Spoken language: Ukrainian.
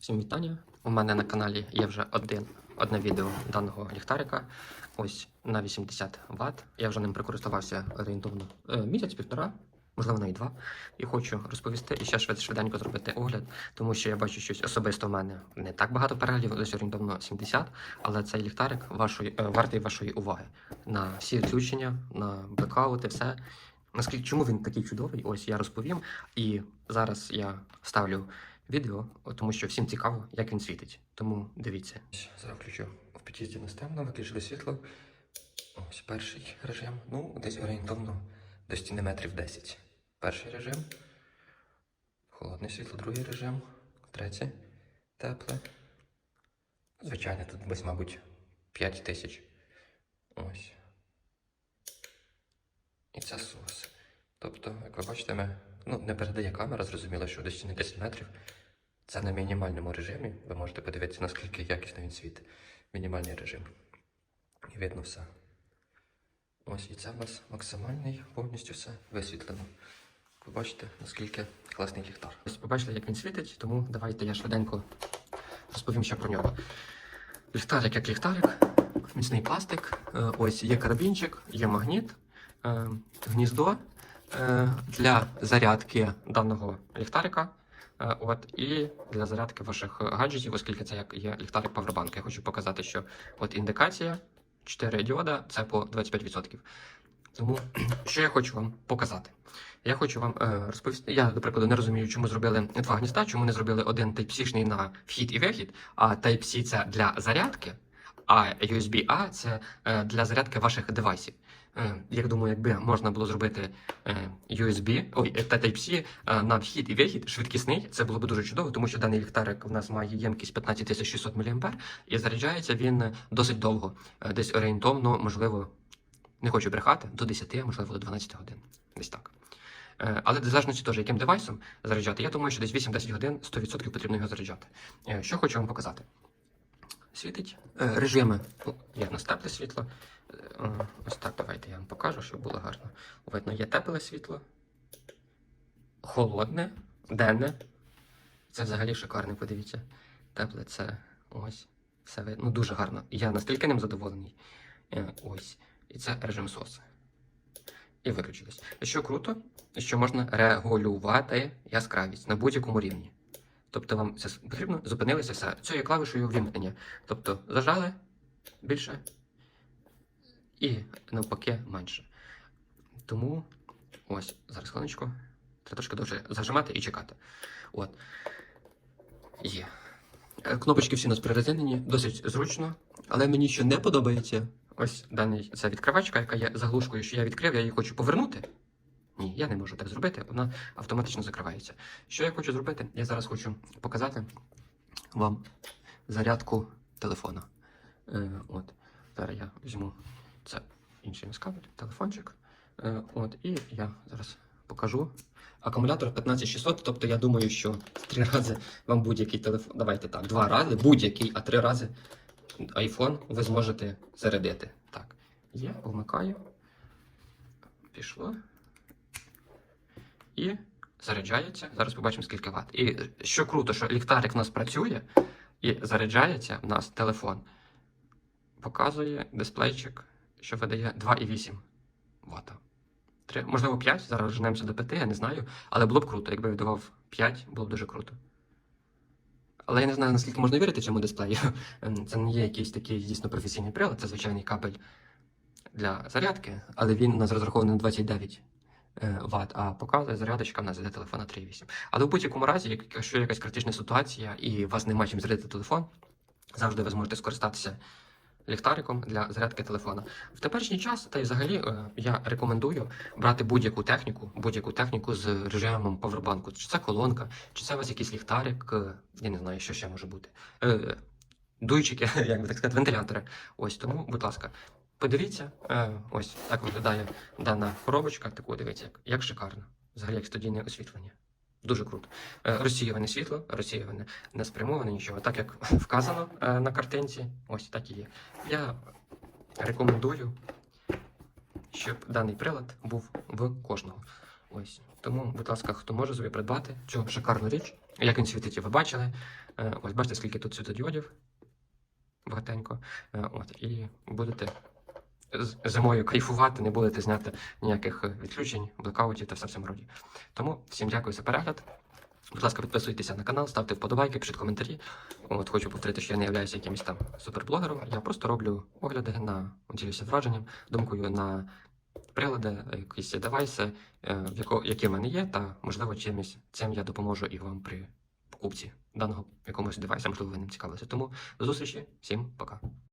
Всім вітання. У мене на каналі є вже один, одне відео даного ліхтарика. Ось на 80 Вт. Я вже ним прикористувався орієнтовно е, місяць-півтора, можливо, навіть два. І хочу розповісти і ще швид- швиденько зробити огляд, тому що я бачу щось особисто в мене не так багато переглядів, десь орієнтовно 70, але цей ліхтарик вашої, е, вартий вашої уваги на всі відключення, на блекаути, все. Наскільки чому він такий чудовий? Ось я розповім. І зараз я ставлю відео, тому що всім цікаво, як він світить. Тому дивіться. Зараз включу в під'їзді на стемно, виключили світло. Ось перший режим. Ну, десь орієнтовно до стіни метрів 10. Перший режим. Холодне світло, другий режим. Третє. Тепле. Звичайно, тут десь, мабуть, 5 тисяч. Ось. І це сос. Тобто, як ви бачите, ми, ну, не передає камера, зрозуміло, що до стіни 10 метрів. Це на мінімальному режимі. Ви можете подивитися, наскільки якісно він світить. Мінімальний режим. І видно все. Ось і це в нас максимальний, повністю все висвітлено. Ви бачите, наскільки класний ліхтар. Ось побачили, як він світить, тому давайте я швиденько розповім ще про нього. Ліхтарик як ліхтарик, міцний пластик, е, ось є карабінчик, є магніт, е, гніздо е, для зарядки даного ліхтарика. Е, От і для зарядки ваших гаджетів, оскільки це як є ліхтарик Powerbank. Я хочу показати, що от індикація 4 діода це по 25%. Тому що я хочу вам показати? Я хочу вам е, розповісти. Я, до прикладу, не розумію, чому зробили два гнізда, чому не зробили один Type-C на вхід і вихід, а Type-C це для зарядки, а USB-A це е, для зарядки ваших девайсів. Е, як думаю, якби можна було зробити е, USB, ой, та Type-C е, на вхід і вихід швидкісний, це було б дуже чудово, тому що даний ліхтарик в нас має ємкість 15600 мА і заряджається він досить довго, десь орієнтовно, можливо, не хочу брехати, до 10, а можливо, до 12 годин. Десь так. Але в залежності теж, яким девайсом заряджати, я думаю, що десь 8-10 годин 100% потрібно його заряджати. Що хочу вам показати? Світить режими. Є на тепле світло. Е, Ось так, давайте я вам покажу, щоб було гарно. Видно, є тепле світло, холодне, денне. Це взагалі шикарне, подивіться. Тепле це ось. Все видно. Ну, дуже гарно. Я настільки ним задоволений. Е, Ось. І це режим СОС. І виключилось. Що круто, що можна регулювати яскравість на будь-якому рівні. Тобто вам це потрібно, зупинилися все. Це є клавішою ввімкнення. Тобто зажали більше і навпаки менше. Тому ось, зараз хвилиночку. Треба трошки довше зажимати і чекати. От. Є. Е, Кнопочки всі у нас прирезинені, досить зручно, але мені що не подобається. Ось даний ця відкривачка, яка є заглушкою, що я відкрив, я її хочу повернути. Ні, я не можу так зробити, вона автоматично закривається. Що я хочу зробити? Я зараз хочу показати вам зарядку телефона. Е, от. Зараз я візьму це інший кабель, телефончик. Е, от, і я зараз покажу. Акумулятор 15600, тобто я думаю, що три рази вам будь-який телефон, давайте так, два рази, будь-який, а три рази iPhone ви зможете зарядити. Так, є, вмикаю. Пішло. І заряджається. Зараз побачимо, скільки ватт. І що круто, що ліхтарик в нас працює і заряджається в нас телефон. Показує дисплейчик, що видає 2,8 Вт. Три, можливо, 5, зараз женемося до 5, я не знаю. Але було б круто, якби видавав 5, було б дуже круто. Але я не знаю, наскільки можна вірити цьому дисплею. Це не є якийсь такий дійсно професійний прилад, це звичайний кабель для зарядки, але він у нас розрахований на 29 е, Вт, а показує зарядочка в нас для телефона 3,8. Але в будь-якому разі, як- якщо якась критична ситуація і у вас немає чим зарядити телефон, завжди ви зможете скористатися ліхтариком для зарядки телефона. В теперішній час, та й взагалі, е, я рекомендую брати будь-яку техніку, будь-яку техніку з режимом повербанку. Чи це колонка, чи це у вас якийсь ліхтарик, е, я не знаю, що ще може бути. Е, Дуйчики, як би так сказати, вентилятори. Ось тому, будь ласка, подивіться, ось так виглядає дана коробочка. Таку дивіться, як шикарно. Взагалі як студійне освітлення. Дуже круто. Е, Розсіюване світло, розсіюване не спрямоване нічого. Так як вказано е, на картинці, ось так і є. Я рекомендую, щоб даний прилад був в кожного. Ось. Тому, будь ласка, хто може собі придбати цю шикарну річ, як він світить, ви бачили. Е, Ось бачите, скільки тут світодіодів. Багатенько. От, і будете зимою кайфувати, не будете зняти ніяких е, відключень, блекаутів та все в цьому роді. Тому всім дякую за перегляд. Будь ласка, підписуйтеся на канал, ставте вподобайки, пишіть коментарі. От хочу повторити, що я не являюся якимось там суперблогером. Я просто роблю огляди на ділюся враженням, думкою на прилади, якісь девайси, е, які в мене є, та можливо чимось цим я допоможу і вам при покупці даного якомусь девайсу, можливо, ви ним цікавилися. Тому до зустрічі, всім пока.